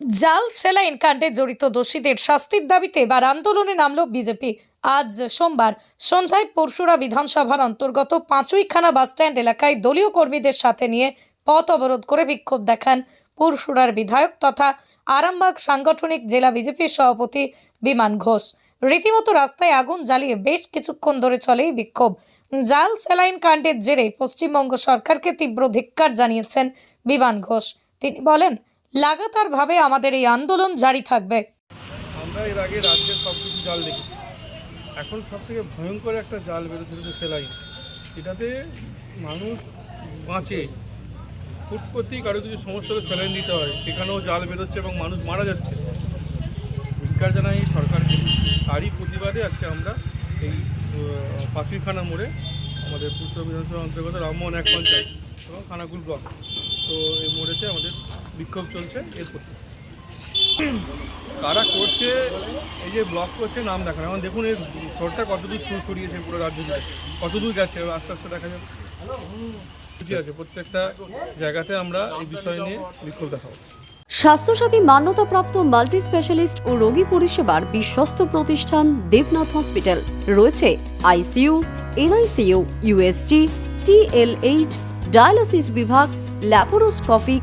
জাল সেলাইন কাণ্ডে জড়িত দোষীদের শাস্তির দাবিতে এবার আন্দোলনে নামল বিজেপি। আজ সোমবার সন্ধ্যায় পরশুরা বিধানসভার অন্তর্গত পাঁচুইখানা বাসস্ট্যান্ড এলাকায় দলীয় কর্মীদের সাথে নিয়ে পথ অবরোধ করে বিক্ষোভ দেখান পরশুরার বিধায়ক তথা আরামবাগ সাংগঠনিক জেলা বিজেপির সভাপতি বিমান ঘোষ। রীতিমতো রাস্তায় আগুন জ্বালিয়ে বেশ কিছুক্ষণ ধরে চলে এই বিক্ষোভ। জাল সেলাইন কাণ্ডের জেরে পশ্চিমবঙ্গ সরকারকে তীব্র ধিক্কার জানিয়েছেন বিমান ঘোষ। তিনি বলেন লাগাতারভাবে আমাদের এই আন্দোলন জারি থাকবে। আমরা এর আগে রাজ্যের সব কিছু জাল দেখেছি। এখন সব থেকে ভয়ঙ্কর একটা জাল বেরোচ্ছে হচ্ছে সেলাইন এটাতে মানুষ বাঁচে। হুট করতেই কারও কিছু সমস্যা হলে স্যালাইন দিতে হয়। সেখানেও জাল বেরোচ্ছে এবং মানুষ মারা যাচ্ছে। ধিক্কার জানাই সরকারকে। তারই প্রতিবাদে আজকে আমরা এই পাঁচুইখানা মোড়ে আমাদের পুষ্প বিধানসভা অন্তর্গত রামমোহন এক পঞ্চায়েত এবং খানাকুল ব্লক। তো এই মোড়েতে আমাদের বিক্ষোভ চলছে এর প্রতি কারা করছে, এই যে ব্লক করছে, নাম দেখানো এখন দেখুন এর ছোটটা কতদূর ছুঁ ছড়িয়েছে পুরো রাজ্য জুড়ে। কতদূর গেছে আস্তে আস্তে দেখা যাবে ঠিক আছে, প্রত্যেকটা এই স্বাস্থ্যসাথী মান্যতাপ্রাপ্ত মাল্টি স্পেশালিস্ট ও রোগী পরিষেবার বিশ্বস্ত প্রতিষ্ঠান দেবনাথ হসপিটাল। রয়েছে ICU, NICU, USG, TLH, dialysis বিভাগ, ল্যাপারোস্কোপিক